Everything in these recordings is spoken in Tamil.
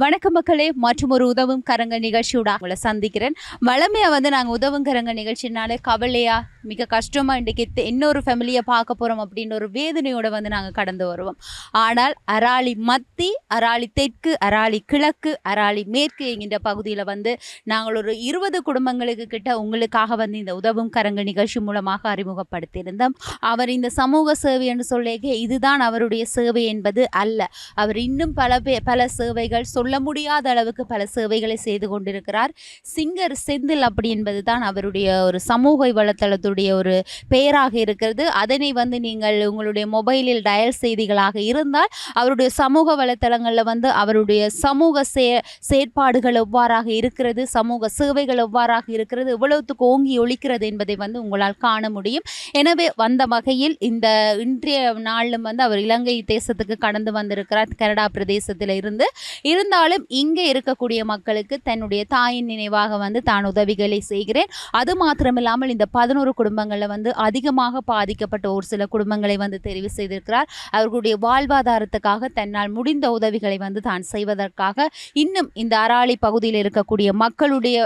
வணக்க மக்களே மற்றும் ஒரு உதவும் கரங்க நிகழ்ச்சியோட உங்களை சந்திக்கிறேன். வளமையாக வந்து நாங்கள் உதவும் கரங்க நிகழ்ச்சினால கவலையா மிக கஷ்டமாக இன்றைக்கு இன்னொரு ஃபேமிலியை பார்க்க போகிறோம் அப்படின்னு ஒரு வேதனையோடு வந்து நாங்கள் கடந்து வருவோம். ஆனால் அராளி மத்தி அராளி தெற்கு அராளி கிழக்கு அராளி மேற்கு என்கின்ற பகுதியில் வந்து நாங்கள் ஒரு இருபது குடும்பங்களுக்கு கிட்ட உங்களுக்காக வந்து இந்த உதவும் கரங்க நிகழ்ச்சி மூலமாக அறிமுகப்படுத்தியிருந்தோம். அவர் இந்த சமூக சேவை என்று சொல்லிய இதுதான் அவருடைய சேவை என்பது அல்ல. அவர் இன்னும் பல பே பல சேவைகள் சொல்ல முடியாத அளவுக்கு பல சேவைகளை செய்து கொண்டிருக்கிறார். சிங்கர் செந்தில் அப்படி என்பது தான் அவருடைய ஒரு சமூக வலைத்தளத்துடைய ஒரு பெயராக இருக்கிறது. அதனை வந்து நீங்கள் உங்களுடைய மொபைலில் டயல் செய்திகளாக இருந்தால் அவருடைய சமூக வலைத்தளங்களில் வந்து அவருடைய சமூக சே செயற்பாடுகள் எவ்வாறாக இருக்கிறது சமூக சேவைகள் எவ்வாறாக இருக்கிறது எவ்வளவுத்துக்கு ஓங்கி ஒழிக்கிறது என்பதை வந்து உங்களால் காண முடியும். எனவே வந்த வகையில் இந்த இன்றைய நாளிலும் வந்து அவர் இலங்கை தேசத்துக்கு கடந்து வந்திருக்கிறார் கனடா பிரதேசத்தில் இருந்து. இருந்தாலும் இங்கே இருக்கக்கூடிய மக்களுக்கு தன்னுடைய தாயின் நினைவாக வந்து தான் உதவிகளை செய்கிறேன். அது மாத்திரமில்லாமல் இந்த பதினோரு குடும்பங்களில் வந்து அதிகமாக பாதிக்கப்பட்ட ஒரு சில குடும்பங்களை வந்து தெரிவு செய்திருக்கிறார். அவர்களுடைய வாழ்வாதாரத்துக்காக தன்னால் முடிந்த உதவிகளை வந்து தான் செய்வதற்காக இன்னும் இந்த அராளி பகுதியில் இருக்கக்கூடிய மக்களுடைய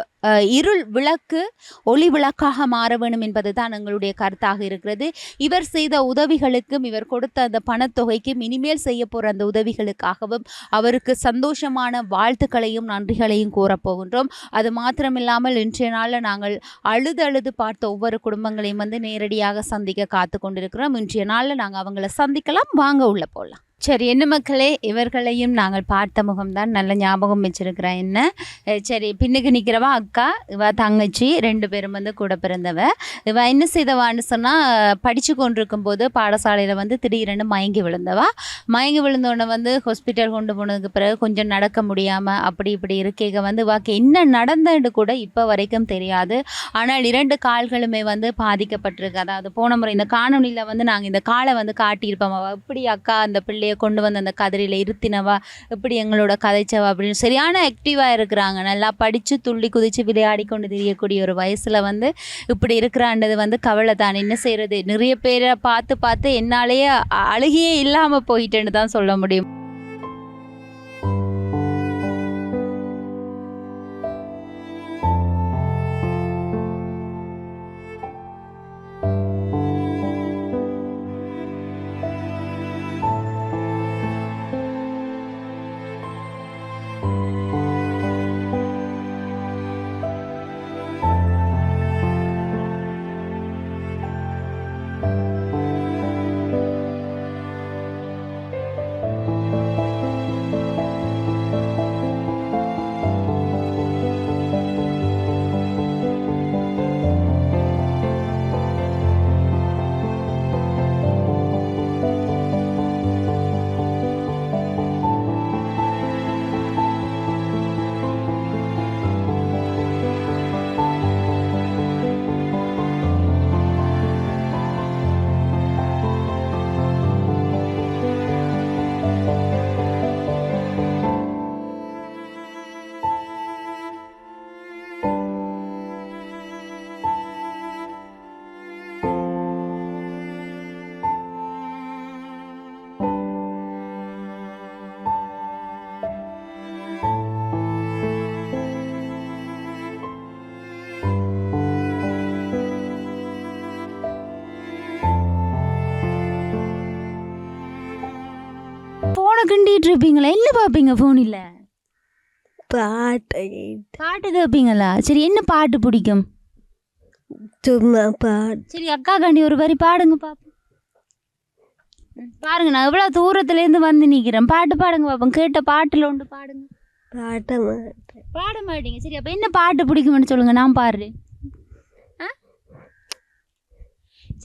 இருள் விளக்கு ஒளி விளக்காக மாற வேண்டும் என்பது தான் எங்களுடைய கருத்தாக இருக்கிறது. இவர் செய்த உதவிகளுக்கும் இவர் கொடுத்த அந்த பணத்தொகைக்கும் இனிமேல் செய்ய போகிற அந்த உதவிகளுக்காகவும் அவருக்கு சந்தோஷமான வாழ்த்துக்களையும் நன்றிகளையும் கூறப்போகின்றோம் அது மாத்திரமில்லாமல் இன்றைய நாளில் நாங்கள் அழுது அழுது பார்த்த ஒவ்வொரு குடும்பங்களையும் வந்து நேரடியாக சந்திக்க காத்து கொண்டிருக்கிறோம். இன்றைய நாளில் நாங்கள் அவங்கள சந்திக்கலாம். வாங்க உள்ள போகலாம் சரி என்ன மக்களே? இவர்களையும் நாங்கள் பார்த்த முகம்தான் நல்ல ஞாபகம் வச்சிருக்கிறேன் என்ன? சரி பின்னுக்கு நிற்கிறவா அக்கா இவ தங்கச்சி ரெண்டு பேரும் வந்து கூட பிறந்தவ. இவ என்ன செய்தவான்னு சொன்னால் படித்து கொண்டிருக்கும் போது பாடசாலையில் வந்து திடீரென்னு மயங்கி விழுந்தவா. மயங்கி விழுந்தோடனே வந்து ஹாஸ்பிட்டல் கொண்டு போனதுக்கு பிறகு கொஞ்சம் நடக்க முடியாமல் அப்படி இப்படி இருக்கேக வந்து வாக்கு என்ன நடந்தன்னு கூட இப்போ வரைக்கும் தெரியாது. ஆனால் இரண்டு கால்களுமே வந்து பாதிக்கப்பட்டிருக்கு. அதாவது போன முறை இந்த காணொலியில் வந்து நாங்கள் இந்த காலை வந்து காட்டியிருப்போம். அப்படி அக்கா அந்த பிள்ளை கொண்டு வந்து அந்த கதிரையில் இருத்தினவா? எப்படி எங்களோட கதைச்சவா? அப்படின்னு சரியான ஆக்டிவாக இருக்கிறாங்க. நல்லா படித்து துள்ளி குதித்து விளையாடி கொண்டு தெரியக்கூடிய ஒரு வயசில் வந்து இப்படி இருக்கிறான்றது வந்து கவலை தான் என்ன செய்கிறது நிறைய பேரை பார்த்து பார்த்து என்னாலேயே அழுகியே இல்லாமல் போயிட்டேன்னு தான் சொல்ல முடியும். ஃபோனை கிண்டிட்டு இருப்பீங்களா என்ன பார்ப்பீங்க ஃபோனில் பாட்டை. பாட்டு கேட்பீங்களா சரி என்ன பாட்டு பிடிக்கும்? சும்மா பாட்டு சரி அக்கா காண்டி ஒரு வரி பாடுங்க பாப்போம். பாருங்க நான் எவ்வளோ தூரத்துலேருந்து வந்து நிற்கிறேன் பாட்டு பாடுங்க பாப்போம். கேட்ட பாட்டில் ஒன்று பாடுங்க. பாட்ட மாட்டேன். பாட மாட்டீங்க. சரி அப்போ என்ன பாட்டு பிடிக்கும்னு சொல்லுங்க. நான் பாடுறேன்.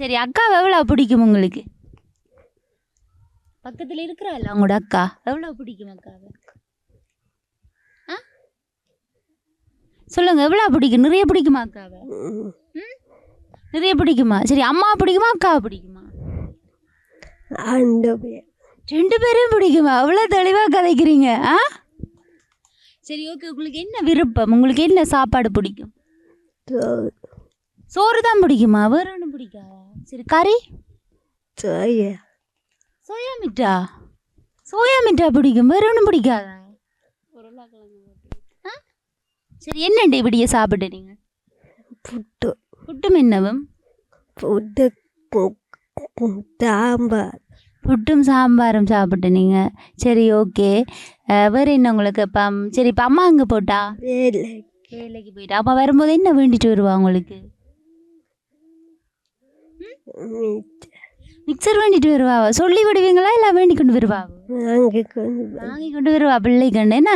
சரி அக்கா எவ்வளோ பிடிக்கும் உங்களுக்கு? பக்கத்தில் இருக்கிறாள் உங்களோட அக்கா? எவ்வளோ பிடிக்கும் அக்காவை? ஆ? சொல்லுங்க எவ்வளோ பிடிக்கும்? நிறைய பிடிக்குமா அக்காவை? ம். நிறைய பிடிக்குமா? சரி அம்மா பிடிக்குமா அக்கா பிடிக்குமா? அந்த பேர். ரெண்டு பேரையும் பிடிக்குமா? அவ்வளோ தெளிவாக கதைக்கிறீங்க ஆ? சரி ஓகே உங்களுக்கு என்ன விருப்பம்? உங்களுக்கு என்ன சாப்பாடு பிடிக்கும்? சோறு. தான் பிடிக்குமா? வேற ஒன்றும் பிடிக்காதா? சரி கறி? சோயா சோயா மிட்டா? சோயா மிட்டா பிடிக்கும். வேற ஒன்றும் பிடிக்காதா? சரி என்னண்டு இப்படியே சாப்பிட்டு நீங்க? புட்டு. புட்டும் என்னவும்? புட்டு கு- கு- சாம்பார். புட்டும் சாம்பாரும் சாப்பிட்டு நீங்க? சரி ஓகே. வேறு என்ன உங்களுக்கு இப்போ சரி இப்போ அம்மா அங்கே போட்டா? வேலை வேலைக்கு போயிட்டா. அப்போ வரும்போது என்ன வேண்டிட்டு வருவா உங்களுக்கு? மிக்சர் வேண்டிட்டு வருவா சொல்லி விடுவீங்களா? இல்லை வேண்டி கொண்டு வருவா வாங்கி கொண்டு வருவா பிள்ளை கண்டு என்ன?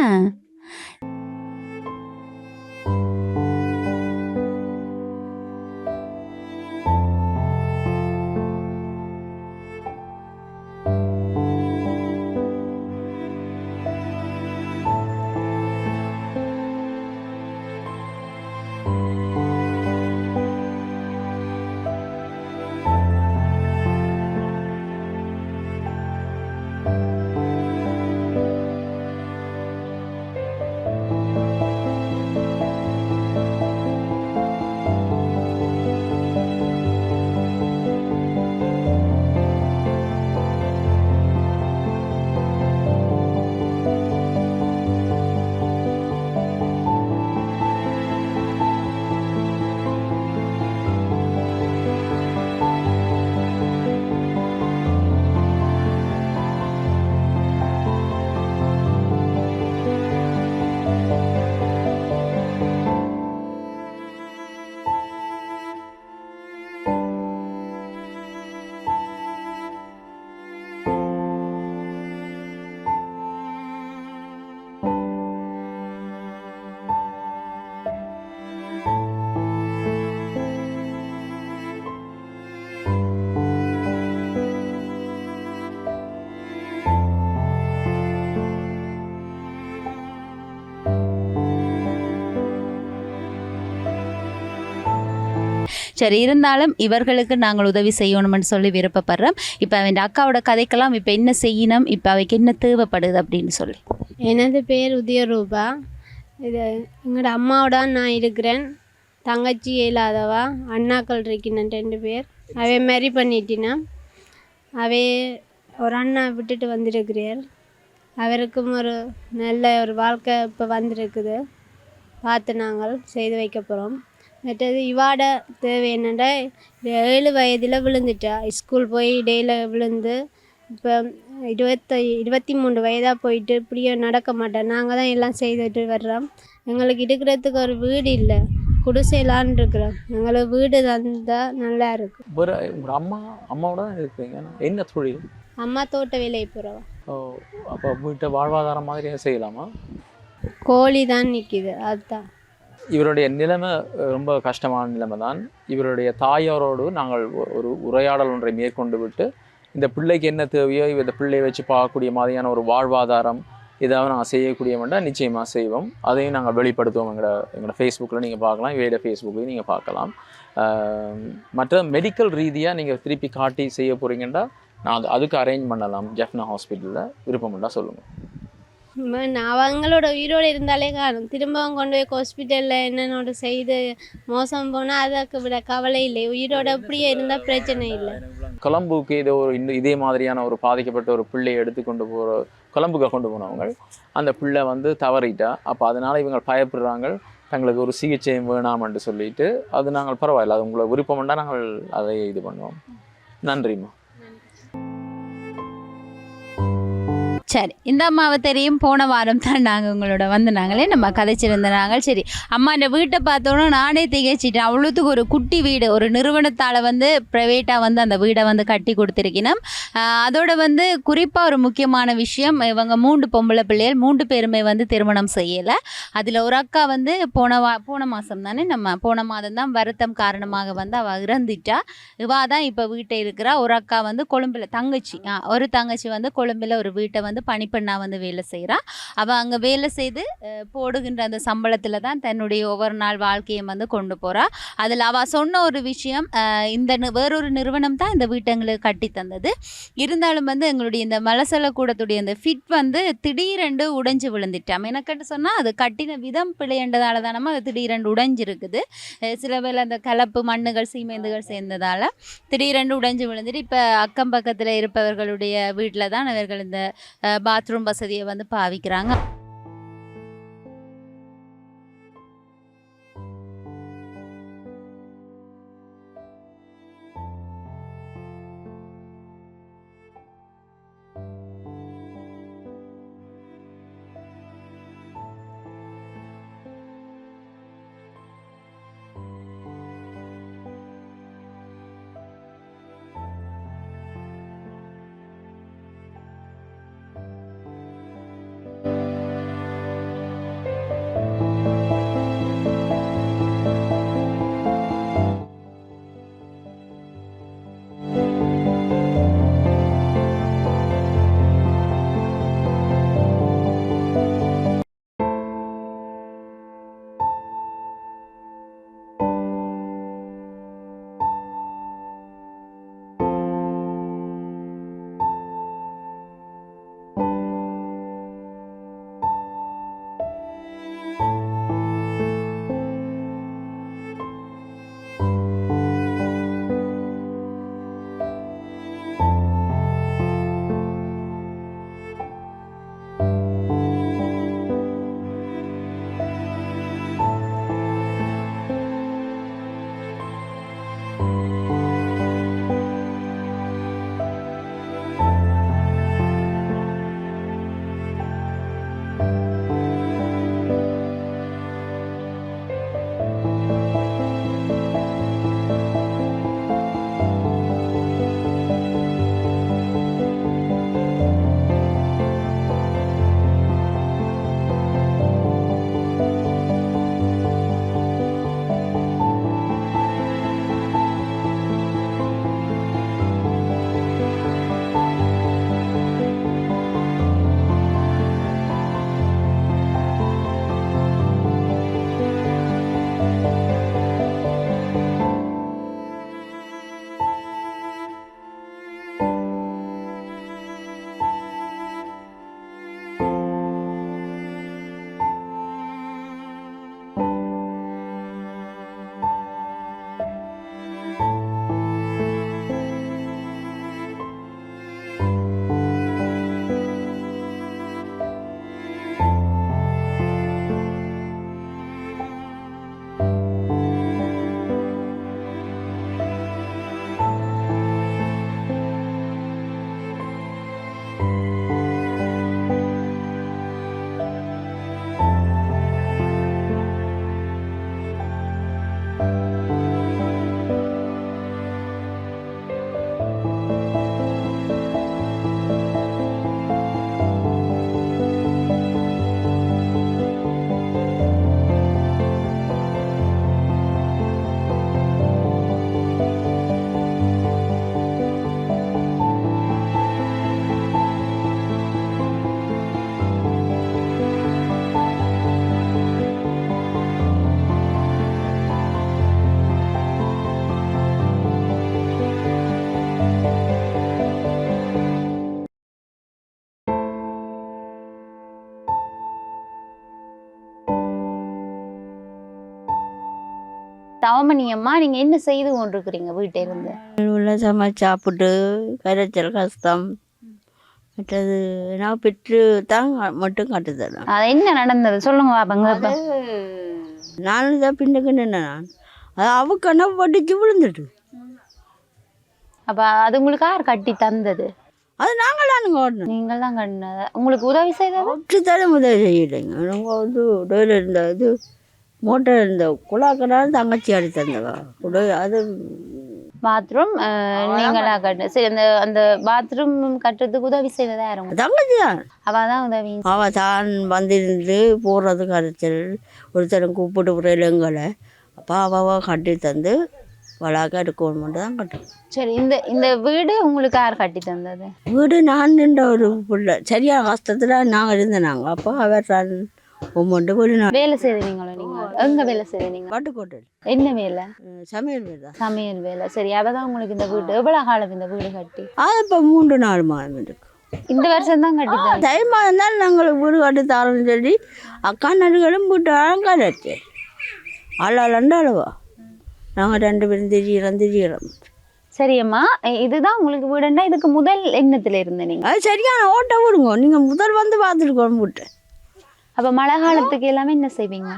சரி இருந்தாலும் இவர்களுக்கு நாங்கள் உதவி செய்யணும்னு சொல்லி விருப்பப்படுறோம். இப்போ அவன் அக்காவோட கதைக்கெல்லாம் இப்போ என்ன செய்யணும்? இப்போ அவைக்கு என்ன தேவைப்படுது அப்படின்னு சொல்லி. எனது பேர் உதயரூபா. இது எங்களோட அம்மாவோட நான் இருக்கிறேன். தங்கச்சி இல்லாதவா? அண்ணாக்கள் இருக்கினேன் ரெண்டு பேர். அவை மேரி பண்ணிட்டினா? அவை ஒரு அண்ணா விட்டுட்டு வந்திருக்கிறார் அவருக்கும் ஒரு நல்ல ஒரு வாழ்க்கை இப்போ வந்திருக்குது. பார்த்து நாங்கள் செய்து வைக்க போகிறோம் மற்றது இவாட தேவை என்னென்னா ஏழு வயதில் விழுந்துட்டா ஸ்கூல் போய் டெய்லி விழுந்து இப்போ இருபத்தி இருபத்தி மூணு வயதாக போயிட்டு இப்படியே நடக்க மாட்டேன் நாங்கள் தான் எல்லாம் செய்துட்டு வர்றோம் எங்களுக்கு இருக்கிறதுக்கு ஒரு வீடு இல்லை குடிசைலான்னு இருக்கிறோம் எங்களுக்கு வீடு தந்தால் நல்லா இருக்கும் வேறு உங்கள் அம்மா அம்மாவோட தான் இருக்கிறீங்க என்ன தொழில் அம்மா தோட்ட வேலையை போகிறவா ஓ அப்போ வீட்டை வாழ்வாதாரம் மாதிரி செய்யலாமா கோழி தான் நிற்கிது அதுதான் இவருடைய நிலைமை ரொம்ப கஷ்டமான நிலைமை தான் இவருடைய தாயாரோடு நாங்கள் ஒரு உரையாடல் ஒன்றை மேற்கொண்டு விட்டு இந்த பிள்ளைக்கு என்ன தேவையோ இந்த பிள்ளையை வச்சு பார்க்கக்கூடிய மாதிரியான ஒரு வாழ்வாதாரம் ஏதாவது நாங்கள் செய்யக்கூடியவண்டா நிச்சயமாக செய்வோம். அதையும் நாங்கள் வெளிப்படுத்துவோம் எங்களோட எங்களோட ஃபேஸ்புக்கில் நீங்கள் பார்க்கலாம் இவையோட ஃபேஸ்புக்கையும் நீங்கள் பார்க்கலாம். மற்ற மெடிக்கல் ரீதியாக நீங்கள் திருப்பி காட்டி செய்ய போகிறீங்கன்னா நான் அது அதுக்கு அரேஞ்ச் பண்ணலாம். ஜெஃப்னா ஹாஸ்பிட்டலில் விருப்பம்ண்டா சொல்லுங்கள் அவங்களோட உயிரோடு இருந்தாலே காரணம். திரும்பவும் கொண்டு போய் ஹாஸ்பிட்டலில் என்னென்னோட செய்து மோசம் போனால் அதுக்கு விட கவலை இல்லை. உயிரோட அப்படியே இருந்தால் பிரச்சனை இல்லை. கொலம்புக்கு இதோ ஒரு இன்னும் இதே மாதிரியான ஒரு பாதிக்கப்பட்ட ஒரு பிள்ளையை எடுத்து கொண்டு போகிற கொலம்புக்கு கொண்டு போனவங்க அந்த பிள்ளை வந்து தவறிட்டா. அப்போ அதனால் இவங்க பயப்படுறாங்க. தங்களுக்கு ஒரு சிகிச்சையும் வேணாம்னு சொல்லிட்டு அது நாங்கள் பரவாயில்ல. அது உங்களை விருப்பம்னா நாங்கள் அதை இது பண்ணுவோம். நன்றிம்மா. சரி இந்த அம்மாவை தெரியும். போன வாரம் தான் நாங்கள் உங்களோட வந்து நாங்களே நம்ம கதைச்சிருந்த நாங்கள். சரி அம்மா இந்த வீட்டை பார்த்தோன்னா நானே திகைச்சிட்டேன். அவ்வளோத்துக்கு ஒரு குட்டி வீடு ஒரு நிறுவனத்தால் வந்து ப்ரைவேட்டாக வந்து அந்த வீடை வந்து கட்டி கொடுத்துருக்கணும். அதோட வந்து குறிப்பாக ஒரு முக்கியமான விஷயம் இவங்க மூன்று பொம்பளை பிள்ளைகள் மூன்று பேருமே வந்து திருமணம் செய்யலை. அதில் ஒரு அக்கா வந்து போன வா போன மாதம் தானே நம்ம போன மாதம் தான் வருத்தம் காரணமாக வந்து அவள் இறந்துட்டா. இவா தான் இப்போ வீட்டை இருக்கிறா. ஒரு அக்கா வந்து கொழும்பில் தங்கச்சி ஒரு தங்கச்சி வந்து கொழும்பில் ஒரு வீட்டை வந்து பணிப்பெண்ணா வந்து வேலை செய்கிறா அவள் அங்கே வேலை செய்து போடுகின்ற அந்த சம்பளத்தில் தான் தன்னுடைய ஒவ்வொரு நாள் வாழ்க்கையை வந்து கொண்டு போகிறா அதில் அவள் சொன்ன ஒரு விஷயம் இந்த வேறொரு நிறுவனம் தான் இந்த வீட்டங்களுக்கு கட்டி தந்தது. இருந்தாலும் வந்து எங்களுடைய இந்த மலசல கூடத்துடைய இந்த ஃபிட் வந்து திடீரென்று உடைஞ்சு விழுந்துட்டாம் எனக்கிட்ட சொன்னால் அது கட்டின விதம் பிழையண்டதால தானமா அது திடீரென்று உடைஞ்சிருக்குது. சில பேர் அந்த கலப்பு மண்ணுகள் சீமேந்துகள் சேர்ந்ததால் திடீரென்று உடைஞ்சு விழுந்துட்டு இப்போ அக்கம் பக்கத்தில் இருப்பவர்களுடைய வீட்டில் தான் அவர்கள் இந்த பாத்ரூம் வசதியை வந்து பாவிக்கிறாங்க தவமணி அம்மா நீங்க என்ன செய்து கொண்டிருக்கிறீங்க வீட்டை இருந்து உள்ள சமைச்சு சாப்பிட்டு கரைச்சல் கஷ்டம். மற்றது நான் பெற்று தான் மட்டும் கட்டுத்தரேன் அது என்ன நடந்தது? சொல்லுங்க பாப்பாங்க நானும் தான் பின்னுக்கு நின்னேன் நான். அது அவ கண்ணை படிச்சு விழுந்துட்டு. அப்ப அது உங்களுக்கு யார் கட்டி தந்தது? அது நாங்களானுங்க ஓடணும் நீங்கள் தான் கட்டினது உங்களுக்கு உதவி செய்தது? தர உதவி செய்யலைங்க. நாங்கள் வந்து உடவில் இருந்த இது மோட்டர் இருந்த குழாக்கடாலும் தங்கச்சி அடி தந்தவா? உடல் அது பாத்ரூம் நீங்களா கட்டு சரி அந்த அந்த பாத்ரூம் கட்டுறதுக்கு உதவி செய்ததா உங்களுக்கு? தங்கச்சி தான். அவ தான் உதவி அவ தான் வந்திருந்து போடுறது கரைச்சல். ஒருத்தரும் கூப்பிட்டு புறையில் எங்களை அப்போ அவ கட்டி தந்து வளாக எடுக்கணும் மட்டும் தான் கட்டணும். சரி இந்த இந்த வீடு உங்களுக்கு யார் கட்டி தந்தது? வீடு நான் நின்ற ஒரு பிள்ளை. சரியான கஷ்டத்தில் நாங்கள் இருந்தோம் நாங்கள் அப்போ அவர் தான் ஒவ்வொன்று வீடு நான் வேலை செய்தீங்களோ நீங்க? எங்க வேலை செய்தீங்க பாட்டுக்கோட்டை என்ன வேலை? சமையல் தான். சமையல் வேலை. சரி அவ தான் உங்களுக்கு இந்த வீடு. எவ்வளவு காலம் இந்த வீடு கட்டி? அது இப்போ மூன்று நாலு மாதம் இருக்கு. இந்த வருஷம் தான் கட்டி தந்தது தை மாதம் தான் நாங்கள் வீடு கட்டி தரோம்னு சொல்லி அக்கா நடுகளும் வீட்டு அலங்காராச்சு ஆளாளண்டு அழுவா நாங்கள் ரெண்டு பேரும் திரியிறோம் திரியிறோம். சரி அம்மா இ- இதுதான் உங்களுக்கு வீடுன்னா இதுக்கு முதல் எண்ணத்துல இருந்த நீங்க. அது சரியான ஓட்ட விடுங்க. நீங்கள் முதல் வந்து பார்த்துருக்கோம் வீட்டை அப்ப மழை காலத்துக்கு எல்லாமே என்ன செய்வீங்க?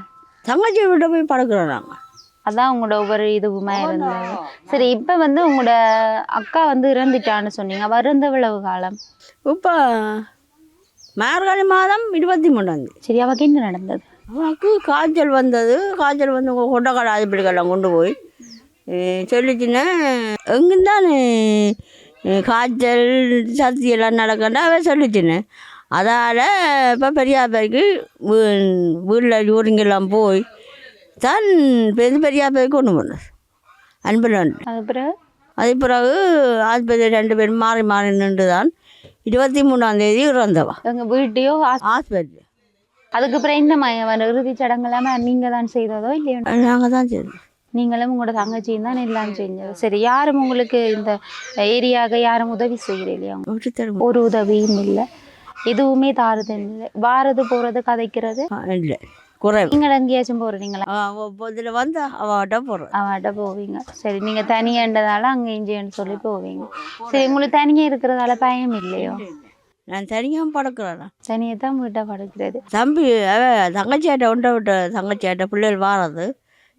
தங்கச்சி வீட்டை போய் படுக்கிறோம் நாங்கள் அதான் உங்களோட ஒவ்வொரு இதுவுமா இருந்தது சரி இப்ப வந்து உங்களோட அக்கா வந்து இறந்துட்டான்னு சொன்னீங்க. அவ இறந்த எவ்வளவு காலம்? இப்போ மார்கழி மாதம் இருபத்தி மூணாந்தேதி சரி அவக்கு என்ன நடந்தது? அவனுக்கு காய்ச்சல் வந்தது. காய்ச்சல் வந்து உங்கள் கொண்டக்காடு ஆஸ்பத்திரிக்கெல்லாம் கொண்டு போய் சொல்லிச்சுன்னா எங்குந்தான் காய்ச்சல் சத்தி எல்லாம் நடக்கண்டா அவன் சொல்லிச்சுன்னு. அதால் இப்போ பெரியாப்பைக்கு வீட்டில் ஊருங்கெல்லாம் போய் தான் பெரிய பெரியாப்பைக்கு கொண்டு போனது. அன்புலன் அது பிறகு? அது பிறகு ஆஸ்பத்திரி ரெண்டு பேரும் மாறி மாறி நின்று தான் இருபத்தி மூணாம் தேதி இறந்தவா. எங்க வீட்டையோ ஆஸ்பத்திரி. அதுக்கு அப்புறம் என்ன ம- இறுதி சடங்கு எல்லாமே நீங்க தான் செய்ததோ இல்லையோ? நாங்கள் தான் செய்தோம் நீங்களும் உங்களோட தங்கச்சியும் தான் எல்லாம் செஞ்சது. சரி யாரும் உங்களுக்கு இந்த ஏரியாவுக்கு யாரும் உதவி தருவோம் ஒரு உதவியும் இல்லை. எதுவுமே தாருது இல்லை. வாரது போறது கதைக்கிறது. இல்லை. குறைவு. நீங்கள் எங்கேயாச்சும் போறீங்களா? இதில் வந்து அவட்ட போடுறேன் அவட்ட போவீங்க. சரி நீங்க தனியாண்டதால அங்க இங்கேன்னு சொல்லி போவீங்க. சரி உங்களுக்கு தனியா இருக்கிறதால பயம் இல்லையோ? நான் தனியாக படுக்கிறேன்? தனியாக தான் வீட்டை படுக்கிறது. தம்பி தங்கச்சியாட்ட உண்டை விட்ட தங்கச்சியாட்ட பிள்ளைகள் வாரது.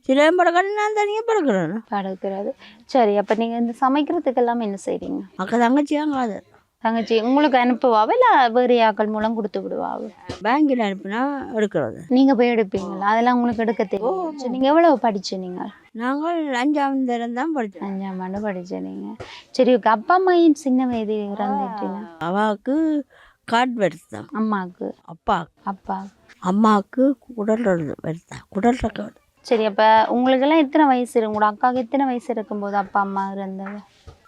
சில படக்காட்டி நான் தனியாக படுக்கிறேன்? படுக்கிறது. சரி அப்ப நீங்க இந்த சமைக்கிறதுக்கு எல்லாம் என்ன செய்றீங்க? அக்கா தங்கச்சியாங்காது தங்கச்சி உங்களுக்கு அனுப்புவாவா இல்ல வேறு ஆக்கள் மூலம் கொடுத்து விடுவாவா பேங்கில் அனுப்பினா எடுக்கிறது. நீங்க போய் எடுப்பீங்களா? அதெல்லாம் உங்களுக்கு எடுக்க தெரியும் சரி, நீங்க எவ்வளவு படிச்சு நீங்க? நாங்கள் அஞ்சாம் தரம் தான் படித்தோம். அஞ்சாம் ஆண்டு படிச்சு நீங்க. சரி உங்க அப்பா அம்மா ஏன் சின்ன வயது இறந்துட்டீங்க. அவாவுக்கு காட் வருத்தான் அம்மாவுக்கு? அப்பா அப்பா. அம்மாவுக்கு குடல் வருத்தான் குடல் சரி அப்ப உங்களுக்கெல்லாம் எத்தனை வயசு இருக்கு? உங்களோட அக்காவுக்கு எத்தனை வயசு இருக்கும்போது அப்பா அம்மா இருந்தது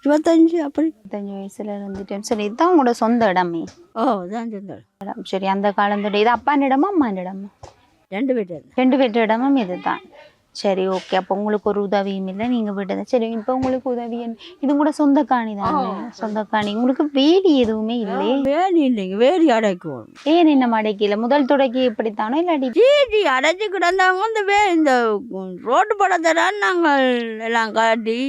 இருபத்தஞ்சு அப்படி. இருபத்தஞ்சு வயசுல இருந்துட்டேன். சரி இதுதான் உங்களோட சொந்த இடமே. ஓ தான் சொந்தம் இடம். சரி அந்த காலத்துடைய இது அப்பான் இடமா அம்மான் இடமா? ரெண்டு பேர் ரெண்டு பேர்ட்ட இடமும் இதுதான். சரி ஓகே அப்போ உங்களுக்கு ஒரு உதவியும் இல்லை. நீங்க விட்டது. சரி இப்போ உங்களுக்கு உதவி இது கூட சொந்த காணி தானே? சொந்த காணி. உங்களுக்கு வேலி எதுவுமே இல்லையே? வேலி இல்லைங்க. வேலி அடைக்குவோம் ஏன் என்ன மடைக்கல? முதல் தொடக்கி இப்படித்தானோ இல்லாட்டி? சீட்டி அடைச்சி கிடந்தவங்க இந்த வே இந்த ரோட்டு படத்தெல்லாம் நாங்கள் எல்லாம் காட்டி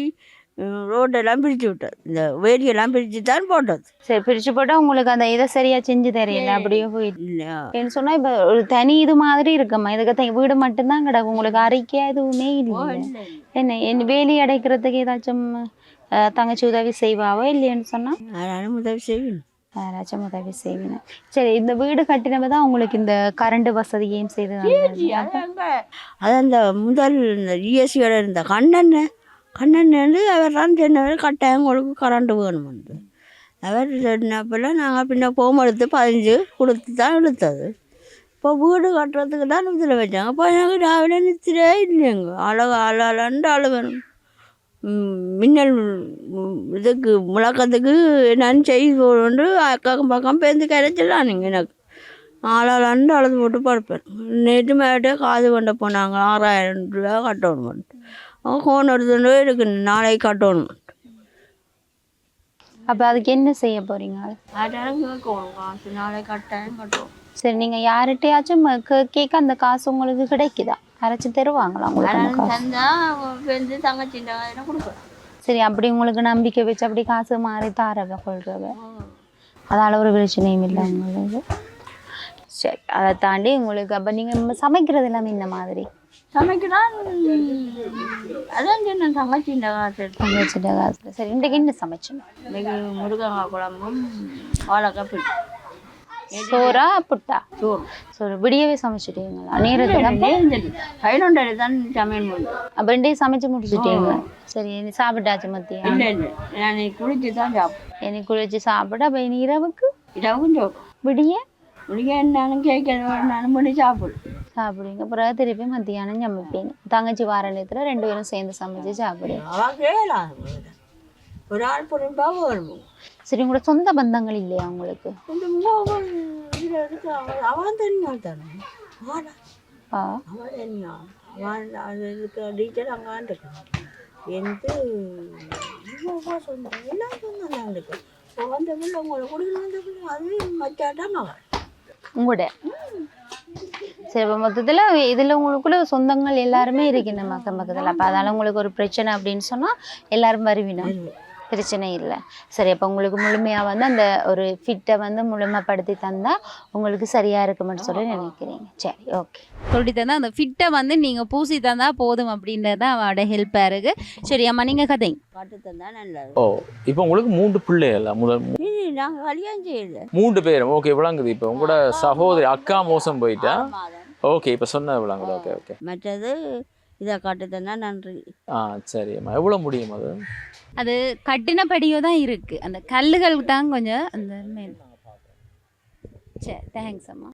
ம், ரோட்டெல்லாம் பிரித்து விட்டது இந்த வேலியெல்லாம் பிரித்து தான் போட்டது. சரி பிரிச்சு போட்டா உங்களுக்கு அந்த இதை சரியா செஞ்சு தெரியல அப்படியே போயிட்டு இல்லையா ஏன்னு சொன்னா இப்ப ஒரு தனி இது மாதிரி இருக்கம்மா. இதுக்கு வீடு மட்டும்தான் கிடக்கும். உங்களுக்கு அறிக்கையா எதுவுமே இல்லை. என்ன? என்ன வேலி அடைக்கிறதுக்கு ஏதாச்சும் தங்கச்சி உதவி செய்வாவோ இல்லையான்னு சொன்னா? யாராலும் உதவி செய்யணும் யாராச்சும் உதவி செய்வீங்க சரி இந்த வீடு கட்டினப்ப தான் உங்களுக்கு இந்த கரண்ட் வசதி ஏன் செய்து? அது அந்த முதல் இந்த ஜிஎஸ்சியோட இருந்த கண்ணன் கண்ணன் அவர் தான் சொன்னவர் கட்டாயம் உங்களுக்கு கரண்ட் வேணுமென்று. அவர் சொன்னப்பில் நாங்கள் பின்ன போம் எடுத்து பதிஞ்சு கொடுத்து தான் இழுத்தது இப்போ வீடு கட்டுறதுக்கு தான் இதில் வச்சாங்க. இப்போ எனக்கு ராவிலே நிறுத்திலே இல்லைங்க. அழகு அழகாண்டு அழுகணும் ம், மின்னல் இதுக்கு முழக்கத்துக்கு என்னன்னு செய்து கொண்டு அக்கம் பக்கம் பேருந்து கரைச்சிடலாம் நீங்கள் எனக்கு. ஆளாளாண்டு அழுது போட்டு படுப்பேன். நேற்று மேட்டே காது கொண்டு போனாங்க ஆறாயிரம் ரூபா கட்டணும் ஃபோன் எடுத்துட்டு இருக்கு. நாளைக்கு கட்டணும். அப்ப அதுக்கு என்ன செய்ய போறீங்க? காசு நாளைக்கு கட்டாயம் சரி நீங்க யார்கிட்டயாச்சும் கே- கேட்க அந்த காசு உங்களுக்கு கிடைக்குதா? அரைச்சி தருவாங்களா உங்களுக்கு தந்தால் வந்து தங்கச்சின்ற கொடுப்பேன். சரி அப்படி உங்களுக்கு நம்பிக்கை வச்சு அப்படி காசு மாறி தாரவ கொள்றவ. அதால ஒரு பிரச்சனையும் இல்லை உங்களுக்கு. சரி அதை தாண்டி உங்களுக்கு அப்போ நீங்கள் சமைக்கிறது எல்லாமே இந்த மாதிரி. சமைக்கிறான் அதான் சொன்னேன் தங்கச்சின்ற காசு எடுத்து சமைச்சிட்ட காசு சரி இன்றைக்கு என்ன சமைச்சோம் இன்றைக்கு முருகங்காய் குழம்பும் வாழைக்காய் பிடி சோறா புட்டா? சோறு சோறு விடியவே சமைச்சிட்டீங்களா நேரத்தில் பதினொன்றரை தான் சமையல் முடியும் அப்போ ரெண்டையும் சமைச்சு முடிச்சுட்டீங்களா சரி நீ சாப்பிட்டாச்சு மத்தியம் இல்லை இல்லை நான் குளிச்சு தான் சாப்பிடுவேன் எனக்கு குளிச்சு சாப்பிட அப்போ இனி இரவுக்கு இரவுக்கும் சோறு விடிய விடிய என்னாலும் கேட்க நானும் பண்ணி சாப்பிடு சாப்பிடுவீங்க பிறகு திருப்பி மத்தியானம் சமைப்பீங்க தங்கச்சி வார நேரத்தில் ரெண்டு பேரும் சேர்ந்து சமைச்சு சாப்பிடுவீங்க ஒரு ஆள் பொருள்பா வரும் சரி உங்களோட சொந்த பந்தங்கள் இல்லையா உங்களுக்கு? அவன் தெரியும் தானே அவன் தெரியும் அவன் அது இருக்கிற டீச்சர் இருக்கான் எனக்கு சொந்தம் எல்லாம் சொந்தம் தான் இருக்கு. கொடுக்கணும் உங்களோட? சரி இப்போ மொத்தத்தில் இதில் உங்களுக்குள்ள சொந்தங்கள் எல்லாருமே இருக்கணும் மக்கம் பக்கத்தில். அப்போ அதால் உங்களுக்கு ஒரு பிரச்சனை அப்படின்னு சொன்னால் எல்லாரும் வருவினா? பிரச்சனை இல்லை. சரி அப்போ உங்களுக்கு முழுமையாக வந்து அந்த ஒரு ஃபிட்டை வந்து முழுமைப்படுத்தி தந்தால் உங்களுக்கு சரியாக இருக்குமென்னு சொல்லி நினைக்கிறீங்க. சரி ஓகே சொல்லி தந்தால் அந்த ஃபிட்டை வந்து நீங்கள் பூசி தந்தால் போதும் அப்படின்றது தான் அவளோட ஹெல்ப்பாக இருக்குது சரி அம்மா நீங்கள் கதைங்க காட்டு தந்தா நல்லது ஓ இப்போ உங்களுக்கு மூன்று பிள்ளைகள் முதல் நாங்கள் கல்யாணம் செய்யல மூன்று பேரும். ஓகே விளங்குது இப்போ. உங்களோட சகோதரி அக்கா மோசம் போயிட்டா? ஓகே இப்போ சொன்னது விளங்குது. ஓகே ஓகே மற்றது இதை காட்டு தந்தா நன்றி. ஆ சரிம்மா. எவ்வளோ முடியும் அது? அது கட்டினபடியோ தான் இருக்குது அந்த கல்லுகள் தான் கொஞ்சம் அந்த மேல். சரி தேங்க்ஸ் அம்மா.